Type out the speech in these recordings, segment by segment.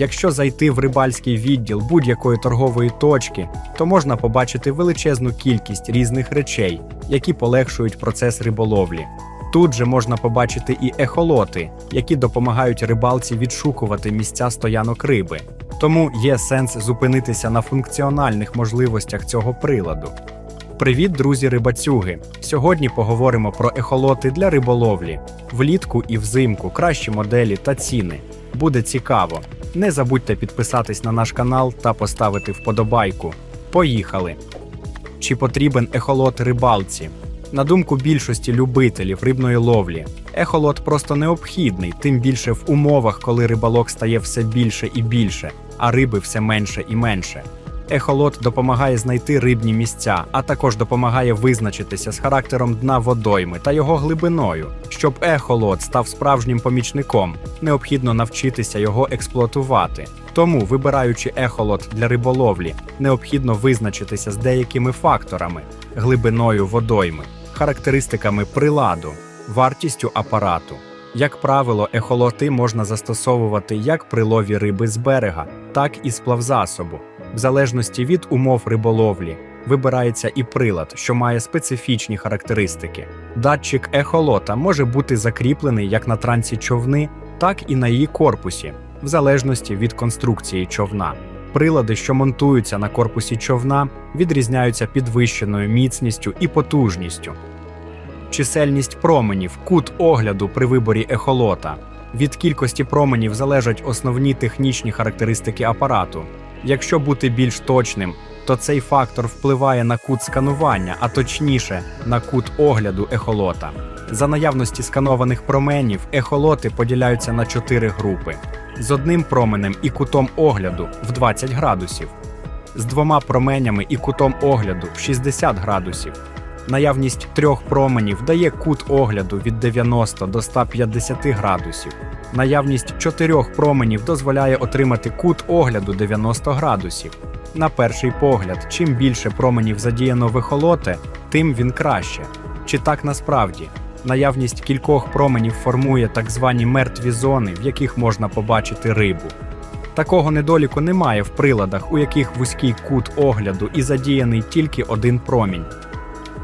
Якщо зайти в рибальський відділ будь-якої торгової точки, то можна побачити величезну кількість різних речей, які полегшують процес риболовлі. Тут же можна побачити і ехолоти, які допомагають рибалці відшукувати місця стоянок риби. Тому є сенс зупинитися на функціональних можливостях цього приладу. Привіт, друзі рибацюги! Сьогодні поговоримо про ехолоти для риболовлі. Влітку і взимку кращі моделі та ціни. Буде цікаво. Не забудьте підписатись на наш канал та поставити вподобайку. Поїхали! Чи потрібен ехолот рибалці? На думку більшості любителів рибної ловлі, ехолот просто необхідний, тим більше в умовах, коли рибалок стає все більше і більше, а риби все менше і менше. Ехолот допомагає знайти рибні місця, а також допомагає визначитися з характером дна водойми та його глибиною. Щоб ехолот став справжнім помічником, необхідно навчитися його експлуатувати. Тому, вибираючи ехолот для риболовлі, необхідно визначитися з деякими факторами: глибиною водойми, характеристиками приладу, вартістю апарату. Як правило, ехолоти можна застосовувати як при лові риби з берега, так і з плавзасобу. В залежності від умов риболовлі вибирається і прилад, що має специфічні характеристики. Датчик ехолота може бути закріплений як на трансі човни, так і на її корпусі, в залежності від конструкції човна. Прилади, що монтуються на корпусі човна, відрізняються підвищеною міцністю і потужністю. Чисельність променів, кут огляду при виборі ехолота. Від кількості променів залежать основні технічні характеристики апарату. Якщо бути більш точним, то цей фактор впливає на кут сканування, а точніше на кут огляду ехолота. За наявності сканованих променів ехолоти поділяються на чотири групи: з одним променем і кутом огляду в 20 градусів, з двома променями і кутом огляду в 60 градусів. Наявність трьох променів дає кут огляду від 90 до 150 градусів. Наявність чотирьох променів дозволяє отримати кут огляду 90 градусів. На перший погляд, чим більше променів задіяно в ехолоте, тим він краще. Чи так насправді? Наявність кількох променів формує так звані мертві зони, в яких можна побачити рибу. Такого недоліку немає в приладах, у яких вузький кут огляду і задіяний тільки один промінь.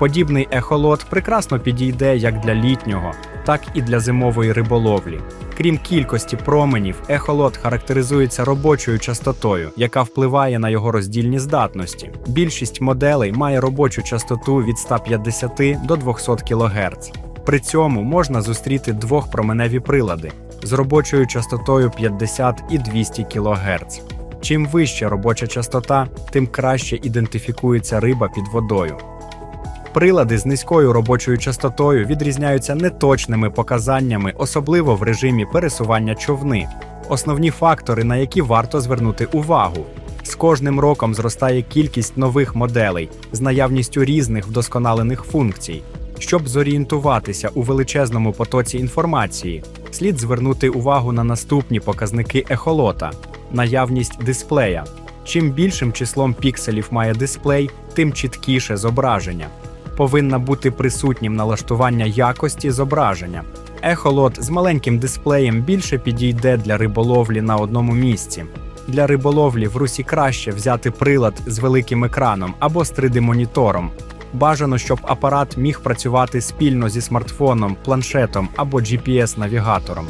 Подібний ехолот прекрасно підійде як для літнього, так і для зимової риболовлі. Крім кількості променів, ехолот характеризується робочою частотою, яка впливає на його роздільні здатності. Більшість моделей має робочу частоту від 150 до 200 кГц. При цьому можна зустріти двохпроменеві прилади з робочою частотою 50 і 200 кГц. Чим вища робоча частота, тим краще ідентифікується риба під водою. Прилади з низькою робочою частотою відрізняються неточними показаннями, особливо в режимі пересування човни. Основні фактори, на які варто звернути увагу. З кожним роком зростає кількість нових моделей з наявністю різних вдосконалених функцій. Щоб зорієнтуватися у величезному потоці інформації, слід звернути увагу на наступні показники ехолота: наявність дисплея. Чим більшим числом пікселів має дисплей, тим чіткіше зображення. Повинна бути присутнім налаштування якості зображення. Ехолот з маленьким дисплеєм більше підійде для риболовлі на одному місці. Для риболовлі в русі краще взяти прилад з великим екраном або з 3D-монітором. Бажано, щоб апарат міг працювати спільно зі смартфоном, планшетом або GPS-навігатором.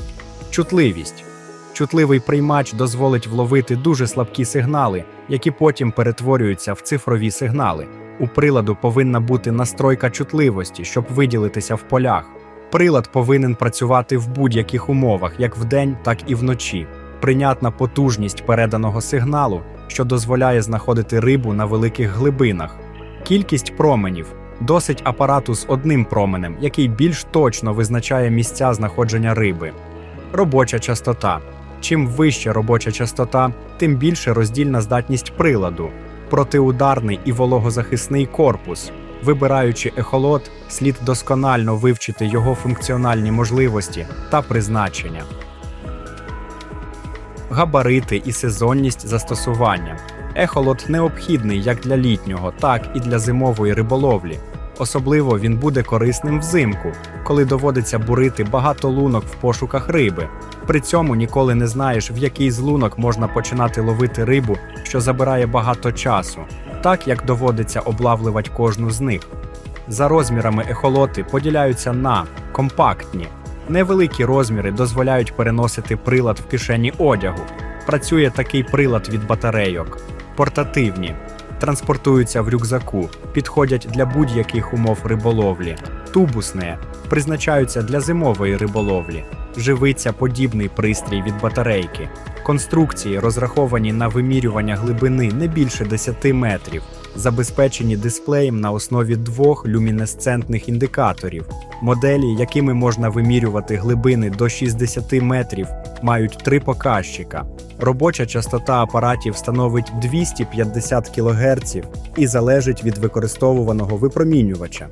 Чутливість. Чутливий приймач дозволить вловити дуже слабкі сигнали, які потім перетворюються в цифрові сигнали. У приладу повинна бути настройка чутливості, щоб виділитися в полях. Прилад повинен працювати в будь-яких умовах, як вдень, так і вночі. Прийнятна потужність переданого сигналу, що дозволяє знаходити рибу на великих глибинах. Кількість променів досить апарату з одним променем, який більш точно визначає місця знаходження риби. Робоча частота. Чим вища робоча частота, тим більше роздільна здатність приладу, протиударний і вологозахисний корпус. Вибираючи ехолот, слід досконально вивчити його функціональні можливості та призначення. Габарити і сезонність застосування. Ехолот необхідний як для літнього, так і для зимової риболовлі. Особливо він буде корисним взимку, коли доводиться бурити багато лунок в пошуках риби. При цьому ніколи не знаєш, в який злунок можна починати ловити рибу, що забирає багато часу, так як доводиться облавлювати кожну з них. За розмірами ехолоти поділяються на компактні. Невеликі розміри дозволяють переносити прилад в кишені одягу. Працює такий прилад від батарейок. Портативні. Транспортуються в рюкзаку, підходять для будь-яких умов риболовлі. Тубусне призначаються для зимової риболовлі. Живиться подібний пристрій від батарейки. Конструкції розраховані на вимірювання глибини не більше 10 метрів, забезпечені дисплеєм на основі двох люмінесцентних індикаторів. Моделі, якими можна вимірювати глибини до 60 метрів, мають три показчика. Робоча частота апаратів становить 250 кГц і залежить від використовуваного випромінювача.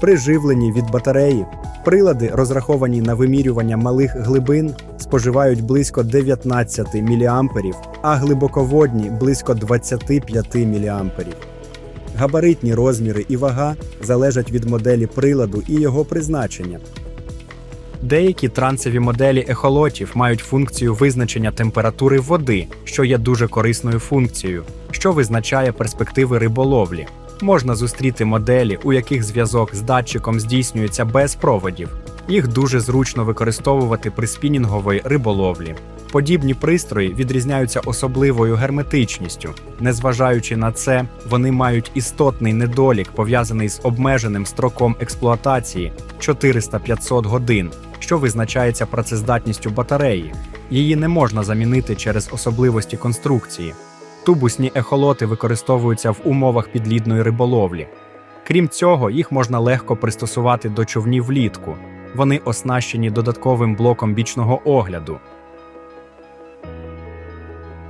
При живленні від батареї прилади, розраховані на вимірювання малих глибин, споживають близько 19 мА, а глибоководні близько 25 мА. Габаритні розміри і вага залежать від моделі приладу і його призначення. Деякі трансові моделі ехолотів мають функцію визначення температури води, що є дуже корисною функцією, що визначає перспективи риболовлі. Можна зустріти моделі, у яких зв'язок з датчиком здійснюється без проводів. Їх дуже зручно використовувати при спінінгової риболовлі. Подібні пристрої відрізняються особливою герметичністю. Незважаючи на це, вони мають істотний недолік, пов'язаний з обмеженим строком експлуатації 400-500 годин, що визначається працездатністю батареї. Її не можна замінити через особливості конструкції. Тубусні ехолоти використовуються в умовах підлідної риболовлі. Крім цього, їх можна легко пристосувати до човнів влітку. Вони оснащені додатковим блоком бічного огляду.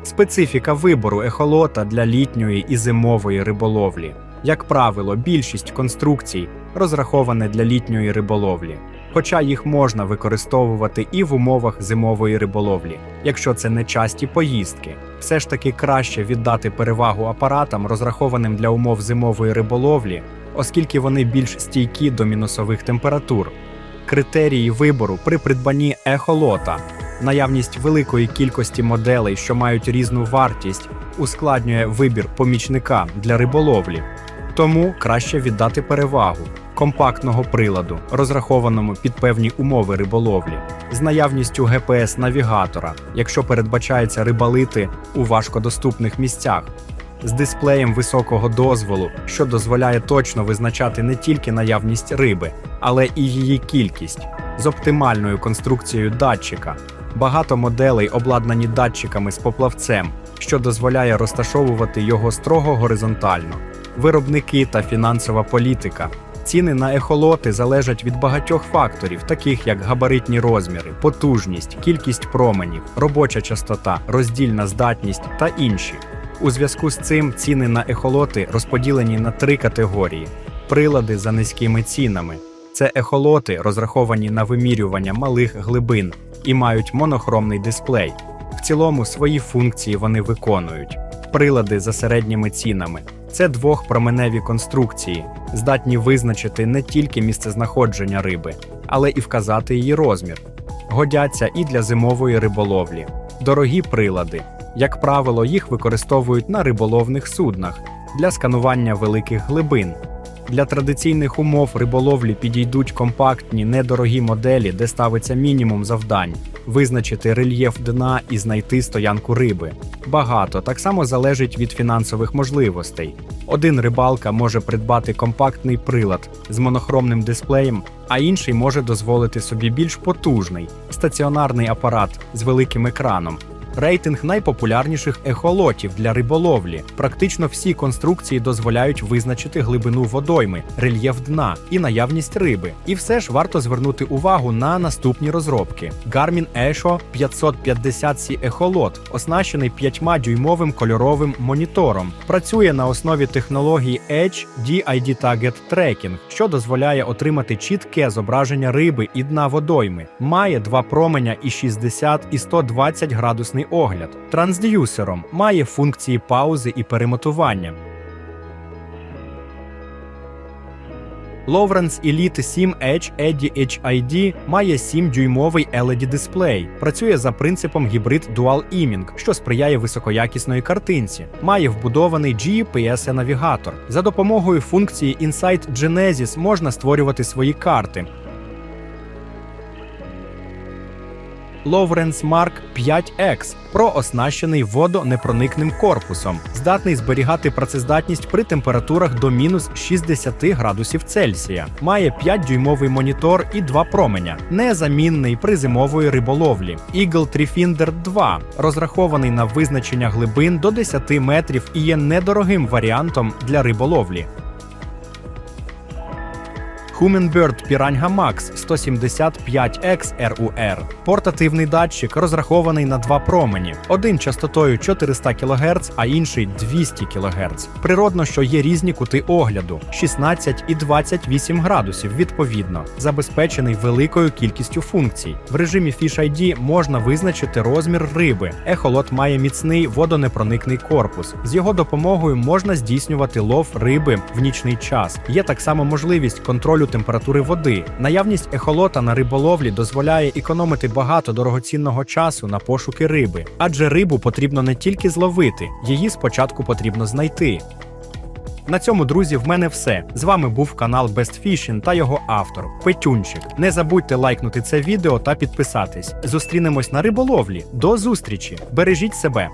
Специфіка вибору ехолота для літньої і зимової риболовлі. Як правило, більшість конструкцій розраховане для літньої риболовлі, хоча їх можна використовувати і в умовах зимової риболовлі, якщо це не часті поїздки. Все ж таки краще віддати перевагу апаратам, розрахованим для умов зимової риболовлі, оскільки вони більш стійкі до мінусових температур. Критерії вибору при придбанні ехолота. Наявність великої кількості моделей, що мають різну вартість, ускладнює вибір помічника для риболовлі. Тому краще віддати перевагу компактного приладу, розрахованому під певні умови риболовлі, з наявністю GPS-навігатора, якщо передбачається рибалити у важкодоступних місцях, з дисплеєм високого дозволу, що дозволяє точно визначати не тільки наявність риби, але і її кількість, з оптимальною конструкцією датчика. Багато моделей обладнані датчиками з поплавцем, що дозволяє розташовувати його строго горизонтально. Виробники та фінансова політика. Ціни на ехолоти залежать від багатьох факторів, таких як габаритні розміри, потужність, кількість променів, робоча частота, роздільна здатність та інші. У зв'язку з цим ціни на ехолоти розподілені на три категорії: прилади за низькими цінами. Це ехолоти, розраховані на вимірювання малих глибин і мають монохромний дисплей. В цілому свої функції вони виконують. Прилади за середніми цінами це двохпроменеві конструкції, здатні визначити не тільки місцезнаходження риби, але і вказати її розмір. Годяться і для зимової риболовлі. Дорогі прилади. Як правило, їх використовують на риболовних суднах для сканування великих глибин. Для традиційних умов риболовлі підійдуть компактні, недорогі моделі, де ставиться мінімум завдань, визначити рельєф дна і знайти стоянку риби. Багато так само залежить від фінансових можливостей. Один рибалка може придбати компактний прилад з монохромним дисплеєм, а інший може дозволити собі більш потужний стаціонарний апарат з великим екраном. Рейтинг найпопулярніших ехолотів для риболовлі. Практично всі конструкції дозволяють визначити глибину водойми, рельєф дна і наявність риби. І все ж варто звернути увагу на наступні розробки: Garmin Echo 550C ехолот, оснащений 5-дюймовим кольоровим монітором. Працює на основі технології Edge DID Target Tracking, що дозволяє отримати чітке зображення риби і дна водойми. Має два променя і 60 і 120 градусний огляд. Трансдюсером має функції паузи і перемотування. Lowrance Elite 7 Edge Eddy HID має 7-дюймовий LED-дисплей, працює за принципом гібрид Dual Iming, що сприяє високоякісної картинці, має вбудований GPS-навігатор. За допомогою функції Insight Genesis можна створювати свої карти. Lowrance Mark 5X Pro оснащений водонепроникним корпусом, здатний зберігати працездатність при температурах до мінус 60 градусів Цельсія. Має 5-дюймовий монітор і два променя, незамінний при зимової риболовлі. Eagle Treefinder 2 розрахований на визначення глибин до 10 метрів і є недорогим варіантом для риболовлі. Humminbird Piranha Max 175X RUR – портативний датчик, розрахований на два промені: один частотою 400 кГц, а інший 200 кГц. Природно, що є різні кути огляду 16 і 28 градусів відповідно, забезпечений великою кількістю функцій. В режимі Fish ID можна визначити розмір риби. Ехолот має міцний водонепроникний корпус. З його допомогою можна здійснювати лов риби в нічний час. Є так само можливість контролю температури води. Наявність ехолота на риболовлі дозволяє економити багато дорогоцінного часу на пошуки риби, адже рибу потрібно не тільки зловити, її спочатку потрібно знайти. На цььому, друзі, в мене все. З вами був канал Best Fishing та його автор Петюнчик. Не забудьте лайкнути це відео та підписатись. Зустрінемось на риболовлі. До зустрічі! Бережіть себе!